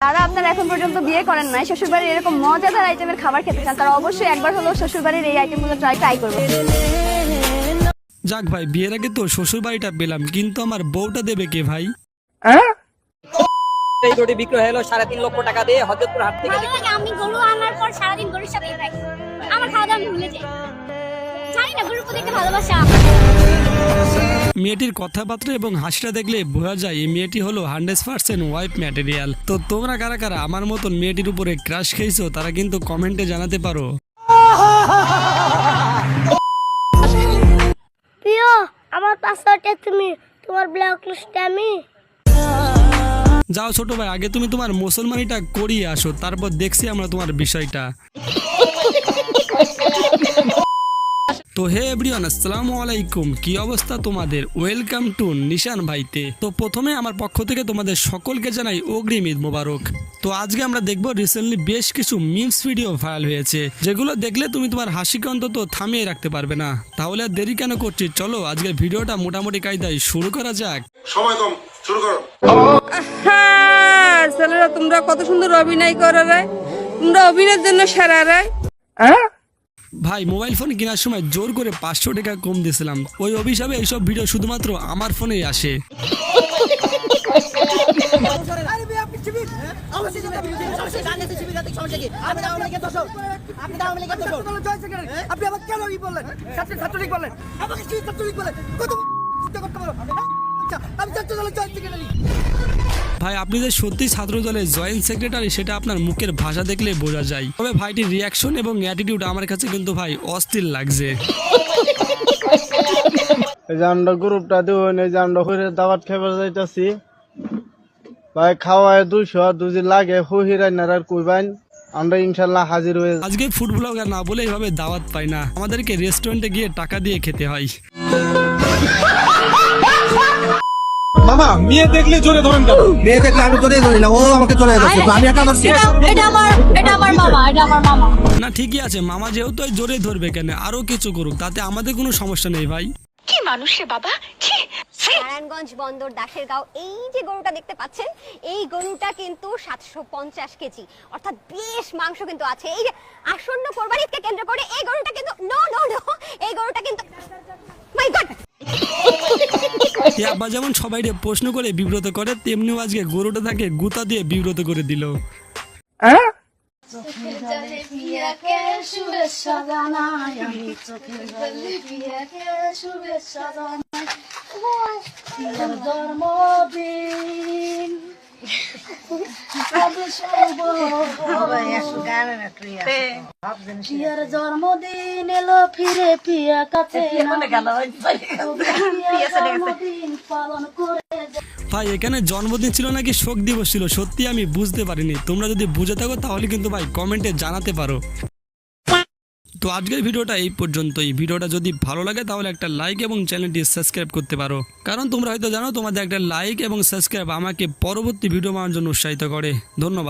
যারা আপনারা এখন পর্যন্ত বিয়ে করেন নাই শ্বশুরবাড়ির এরকম মজাদার আইটেমের খাবার খেতে চান তারা অবশ্যই একবার হলেও শ্বশুরবাড়ির এই আইটেমগুলো ট্রাই ট্রাই করবে। যাক ভাই বিয়ের আগে তো শ্বশুর বাড়িটা পেলাম কিন্তু আমার বউটা দেবে কে ভাই? এই গরুটি বিক্রয় হলো সাড়ে তিন লক্ষ টাকা দিয়ে হজরতপুর হাট থেকে ভালো লাগে আমি গরু আনার পর সারাদিন গরুর সাথে থাকি। আমার খাওয়া দাওয়া আমি ভুলে যাই। জানি না গরুর প্রতি ভালোবাসা মেয়েটির কথাবার্তা এবং হাসিটা দেখলে বোঝা যায় এই মেয়েটি হলো হান্ড্রেড পার্সেন্ট ওয়াইফ ম্যাটেরিয়াল তো তোমরা কারা কারা আমার মতন মেয়েটির উপরে ক্রাশ খেয়েছো তারা কিন্তু কমেন্টে জানাতে পারো। প্রিয় আমার পাসওয়ার্ডটা তুমি তোমার ব্লক লিস্টে আমি। যাও ছোট ভাই আগে তুমি তোমার মুসলমানিটা করিয়ে আসো তারপর দেখছি আমরা তোমার বিষয়টা। তো হে এভরিওয়ান আসসালামু আলাইকুম। কি অবস্থা তোমাদের? ওয়েলকাম টু নিশান ভাইতে। তো প্রথমে আমার পক্ষ থেকে তোমাদের সকলকে জানাই অগ্রিম ঈদ মোবারক। তো আজকে আমরা দেখব রিসেন্টলি বেশ কিছু মিমস ভিডিও ভাইরাল হয়েছে যেগুলো দেখলে তুমি তোমার হাসিকে অন্তত থামিয়ে রাখতে পারবে না। তাহলে আর দেরি কেন করছি? চলো আজকের ভিডিওটা মোটামুটি কায়দায় শুরু করা যাক। সময় কম শুরু করো। হ্যাঁ ছেলেরা তোমরা কত সুন্দর অভিনয় করো রে। তোমরা অভিনয়ের জন্য সেরা রে। ভাই মোবাইল ফোন কেনার সময় জোর করে পাঁচশো টাকা কম দিয়েছিলাম। ওই অভিশাপে এইসব ভিডিও শুধুমাত্র আমার ফোনেই আসে। আপনি আমাকে কেন ই বললেন? বললেন। আমাকে কি ছাত্রলীগ বললেন? কত করতে পারো। আমি ছাত্র দলের জয়েন্ট সেক্রেটারি ভাই আপনি যে সত্যি ছাত্র দলের জয়েন্ট সেক্রেটারি সেটা আপনার মুখের ভাষা দেখলে বোঝা যায়। তবে ভাইটির রিয়াকশন এবং অ্যাটিটিউড আমার কাছে কিন্তু ভাই অস্থির লাগছে। এই যে আমরা গ্রুপটা দেবেন এই যে আমরা হইরে দাওয়াত খাবার যাইতাছি। ভাই খাওয়ায় দুইশো দুজি লাগে হুহিরাই নারার কইবাইন আমরা ইনশাল্লাহ হাজির হয়ে আজকে ফুড ব্লগার না বলে এইভাবে দাওয়াত পাই না। আমাদেরকে রেস্টুরেন্টে গিয়ে টাকা দিয়ে খেতে হয়। মামা মেয়ে দেখলে জোরে ধরেন কেন? মেয়ে দেখলে আমি চলে ধরি না ও আমাকে চলে যাচ্ছে আমি একা ধরছি। এটা আমার এটা আমার মামা এটা আমার মামা। না ঠিকই আছে মামা যেহেতু ওই জোরে ধরবে কেন আরও কিছু করুক তাতে আমাদের কোনো সমস্যা নেই ভাই। নারায়ণগঞ্জ বন্দর দাসেরগাঁও এই যে গরুটা দেখতে পাচ্ছেন এই গরুটা কিন্তু সাতশো পঞ্চাশ কেজি অর্থাৎ বেশ মাংস কিন্তু আছে। এই যে আসন্ন কোরবানিকে কেন্দ্র করে এই গরুটা কিন্তু নো নো নো এই গরুটা কিন্তু মাই এ আব্বা যেমন সবাই প্রশ্ন করে বিব্রত করে তেমনি আজকে গরুটা তাকে গুতা দিয়ে বিব্রত করে দিল। জন্মদিন এলো ফিরে পিয়া কাছে ভাই, এখানে জন্মদিন ছিল নাকি শোক দিবস ছিল? সত্যি আমি বুঝতে পারিনি। তোমরা যদি বুঝে থাকো, তাহলে কিন্তু ভাই কমেন্টে জানাতে পারো। তো আজকের ভিডিওটা এই পর্যন্তই। ভিডিওটা যদি ভালো লাগে তাহলে একটা লাইক এবং চ্যানেলটি সাবস্ক্রাইব করতে পারো। কারণ তোমরা হয়তো জানো, তোমাদের একটা লাইক এবং সাবস্ক্রাইব আমাকে পরবর্তী ভিডিও বানানোর জন্য উৎসাহিত করে। ধন্যবাদ।